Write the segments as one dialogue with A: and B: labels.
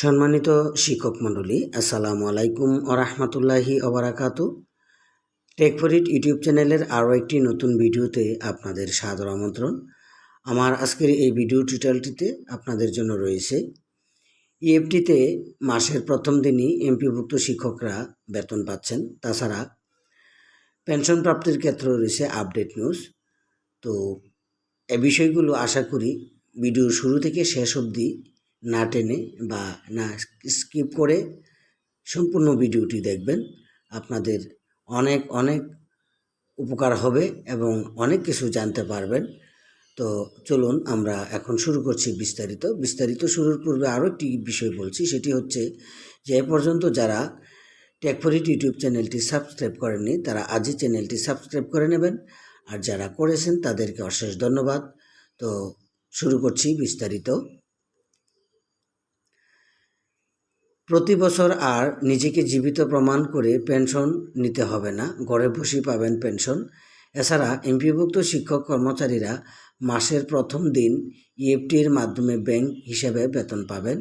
A: সম্মানিত শিক্ষক মণ্ডলী, আসসালামু আলাইকুম ওরহমতুল্লাহি ওবরাকাত। টেকফরিট ইউটিউব চ্যানেলের আরও একটি নতুন ভিডিওতে আপনাদের সাদর আমন্ত্রণ। আমার আজকের এই ভিডিও টিউটোরিয়ালটিতে আপনাদের জন্য রয়েছে, ইএফটিতে মাসের প্রথম দিনই এমপিভুক্ত শিক্ষকরা বেতন পাচ্ছেন। তাছাড়া পেনশন প্রাপ্তির ক্ষেত্রে রয়েছে আপডেট নিউজ। তো এ বিষয়গুলো আশা করি ভিডিও শুরু থেকে শেষ অবধি না টেনে বা না স্কিপ করে সম্পূর্ণ ভিডিওটি দেখবেন। আপনাদের অনেক অনেক উপকার হবে এবং অনেক কিছু জানতে পারবেন। তো চলুন আমরা এখন শুরু করছি বিস্তারিত। বিস্তারিত শুরুর পূর্বে আরও একটি বিষয় বলছি, সেটি হচ্ছে যে এ পর্যন্ত যারা টেকফরিট ইউটিউব চ্যানেলটি সাবস্ক্রাইব করেননি, তারা আজই চ্যানেলটি সাবস্ক্রাইব করে নেবেন। আর যারা করেছেন তাদেরকে অশেষ ধন্যবাদ। তো শুরু করছি বিস্তারিত। প্রতি বছর আর নিজেকে জীবিত প্রমাণ করে পেনশন নিতে হবে না, ঘরে বসেই পাবেন পেনশন। এছাড়া এমপিভুক্ত শিক্ষক কর্মচারীরা মাসের প্রথম দিন ইএফটির মাধ্যমে ব্যাংক হিসেবে বেতন পাবেন।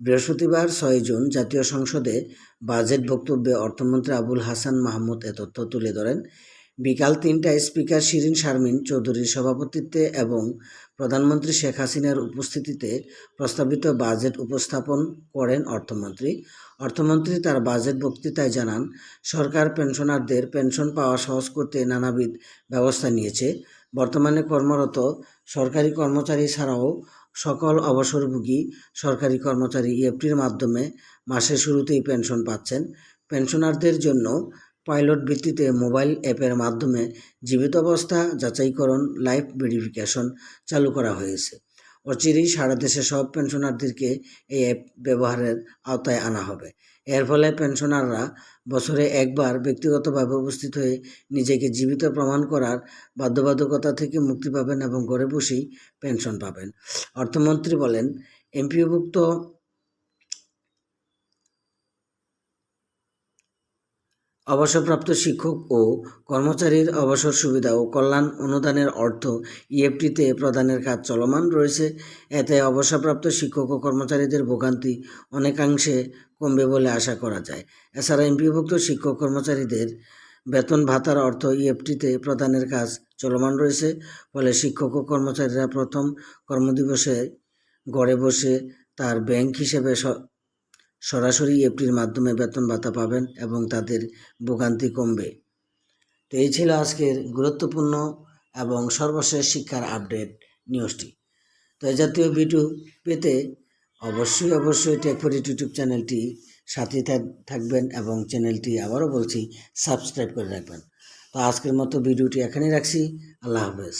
A: বৃহস্পতিবার ছয় জুন জাতীয় সংসদে বাজেট বক্তব্যে অর্থমন্ত্রী আবুল হাসান মাহমুদ এ তথ্য তুলে ধরেন। বিকাল তিনটায় স্পিকার শিরিন শারমিন চৌধুরীর সভাপতিত্বে এবং প্রধানমন্ত্রী শেখ হাসিনার উপস্থিতিতে প্রস্তাবিত বাজেট উপস্থাপন করেন অর্থমন্ত্রী। অর্থমন্ত্রী তার বাজেট বক্তৃতায় জানান, সরকার পেনশনারদের পেনশন পাওয়া সহজ করতে নানাবিধ ব্যবস্থা নিয়েছে। বর্তমানে কর্মরত সরকারি কর্মচারী ছাড়াও সকল অবসরভোগী সরকারি কর্মচারী ইএফটির মাধ্যমে মাসের শুরুতেই পেনশন পাচ্ছেন। পেনশনারদের জন্য পাইলট ভিত্তিতে মোবাইল অ্যাপের মাধ্যমে জীবিত অবস্থা, যাচাইকরণ লাইফ ভেরিফিকেশন চালু করা হয়েছে। অচিরেই সারা দেশে সব পেনশনারদেরকে এই অ্যাপ ব্যবহারের আওতায় আনা হবে। এর ফলে পেনশনাররা বছরে একবার ব্যক্তিগতভাবে উপস্থিত হয়ে নিজেকে জীবিত প্রমাণ করার বাধ্যবাধকতা থেকে মুক্তি পাবেন এবং ঘরে বসেই পেনশন পাবেন। অর্থমন্ত্রী বলেন, এমপিওভুক্ত অবসরপ্রাপ্ত শিক্ষক ও কর্মচারীর অবসর সুবিধা ও কল্যাণ অনুদানের অর্থ ইএফটিতে প্রদানের কাজ চলমান রয়েছে। এতে অবসরপ্রাপ্ত শিক্ষক ও কর্মচারীদের ভোগান্তি অনেকাংশে কমবে বলে আশা করা যায়। এছাড়া এমপিভুক্ত শিক্ষক কর্মচারীদের বেতন ভাতার অর্থ ইএফটিতে প্রদানের কাজ চলমান রয়েছে। ফলে শিক্ষক ও কর্মচারীরা প্রথম কর্মদিবসে ঘরে বসে তার ব্যাংক হিসেবে সরাসরি এফটির মাধ্যমে বেতন ভাতা পাবেন এবং তাদের ভোগান্তি কমবে। তো এই ছিল আজকের গুরুত্বপূর্ণ এবং সর্বশেষ শিক্ষার আপডেট নিউজটি। তো এই জাতীয় ভিডিও পেতে অবশ্যই অবশ্যই টেকফরিট ইউটিউব চ্যানেলটি সাথে থাকবেন এবং চ্যানেলটি আবারও বলছি, সাবস্ক্রাইব করে রাখবেন। তো আজকের মতো ভিডিওটি এখানেই রাখছি। আল্লাহ হাফেজ।